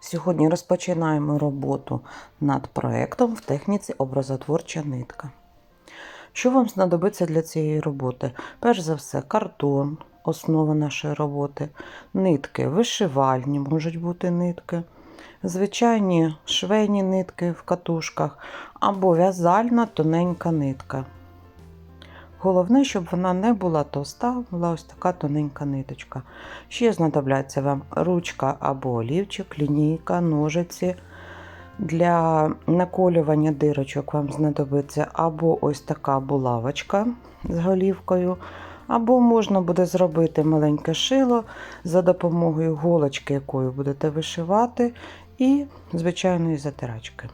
Сьогодні розпочинаємо роботу над проєктом в техніці образотворча нитка. Що вам знадобиться для цієї роботи? Перш за все, картон, основа нашої роботи, нитки вишивальні, можуть бути нитки, звичайні швейні нитки в катушках або в'язальна тоненька нитка. Головне, щоб вона не була товста, була ось така тоненька ниточка. Ще знадобляться вам ручка або олівчик, лінійка, ножиці. Для наколювання дирочок вам знадобиться або ось така булавочка з голівкою, або можна буде зробити маленьке шило за допомогою голочки, якою будете вишивати, і звичайної затирачки.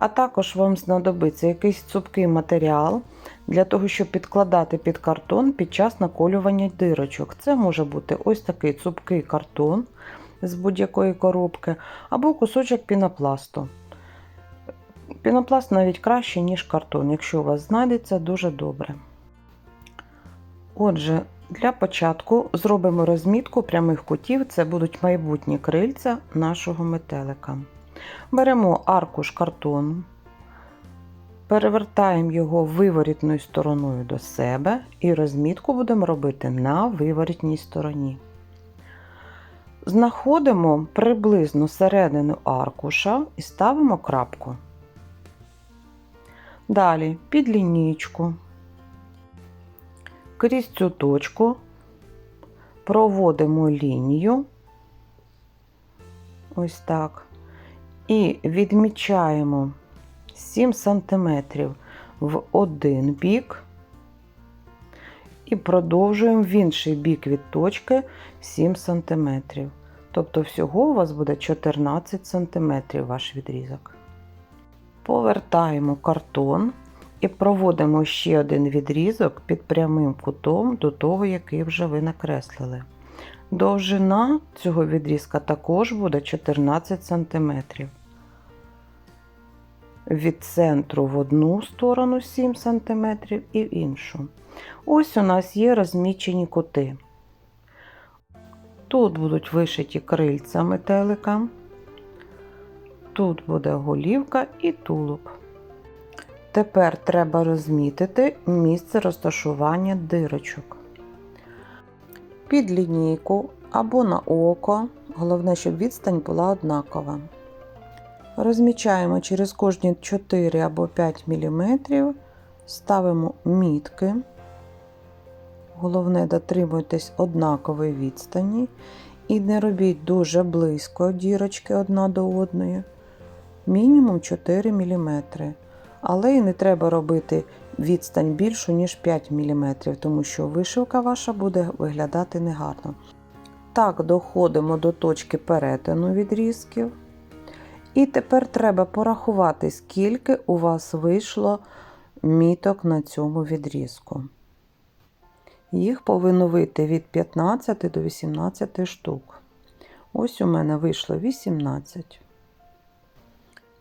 А також вам знадобиться якийсь цупкий матеріал для того, щоб підкладати під картон під час наколювання дирочок. Це може бути ось такий цупкий картон з будь-якої коробки, або кусочок пінопласту. Пінопласт навіть краще, ніж картон, якщо у вас знайдеться дуже добре. Отже, для початку зробимо розмітку прямих кутів, це будуть майбутні крильця нашого метелика. Беремо аркуш картону, перевертаємо його виворітною стороною до себе і розмітку будемо робити на виворітній стороні. Знаходимо приблизно середину аркуша і ставимо крапку. Далі під лінійку, крізь цю точку проводимо лінію, ось так, і відмічаємо 7 см в один бік і продовжуємо в інший бік від точки 7 см. Тобто всього у вас буде 14 см ваш відрізок. Повертаємо картон і проводимо ще один відрізок під прямим кутом до того, який вже ви накреслили. Довжина цього відрізка також буде 14 см. Від центру в одну сторону 7 см і в іншу. Ось у нас є розмічені кути. Тут будуть вишиті крильця метелика, тут буде голівка і тулуб. Тепер треба розмітити місце розташування дирочок. Під лінійку або на око, головне, щоб відстань була однакова. Розмічаємо через кожні 4 або 5 мм, ставимо мітки. Головне, дотримуйтесь однакової відстані і не робіть дуже близько дірочки одна до одної, мінімум 4 мм. Але і не треба робити відстань більшу, ніж 5 мм, тому що вишивка ваша буде виглядати негарно. Так, доходимо до точки перетину відрізків. І тепер треба порахувати, скільки у вас вийшло міток на цьому відрізку. Їх повинно вийти від 15 до 18 штук. Ось у мене вийшло 18.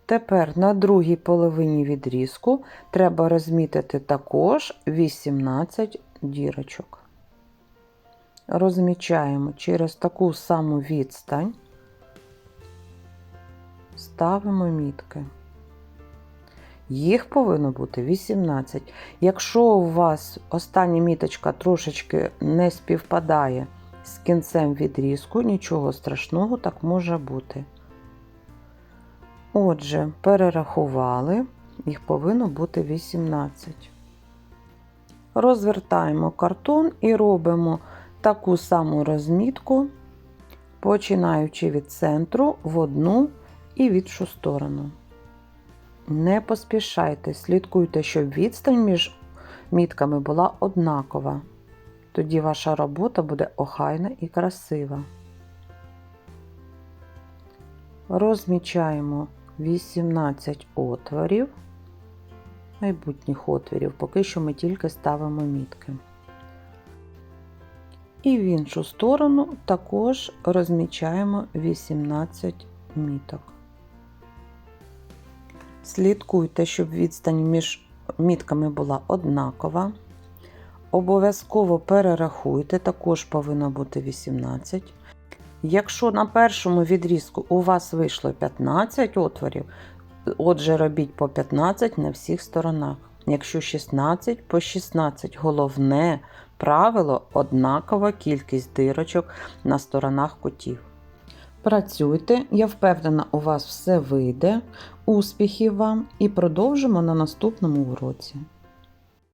Тепер на другій половині відрізку треба розмітити також 18 дірочок. Розмічаємо через таку саму відстань, ставимо мітки. Їх повинно бути 18. Якщо у вас остання міточка трошечки не співпадає з кінцем відрізку, нічого страшного так може бути. Отже, перерахували, їх повинно бути 18. Розвертаємо картон і робимо таку саму розмітку, починаючи від центру в одну і в іншу сторону. Не поспішайте, слідкуйте, щоб відстань між мітками була однакова. Тоді ваша робота буде охайна і красива. Розмічаємо 18 отворів, майбутніх отворів, поки що ми тільки ставимо мітки. І в іншу сторону також розмічаємо 18 міток. Слідкуйте, щоб відстань між мітками була однакова. Обов'язково перерахуйте, також повинно бути 18. Якщо на першому відрізку у вас вийшло 15 отворів, отже, робіть по 15 на всіх сторонах. Якщо 16, по 16. Головне правило однакова кількість дирочок на сторонах кутів. Працюйте, я впевнена, у вас все вийде. Успіхів вам і продовжимо на наступному уроці.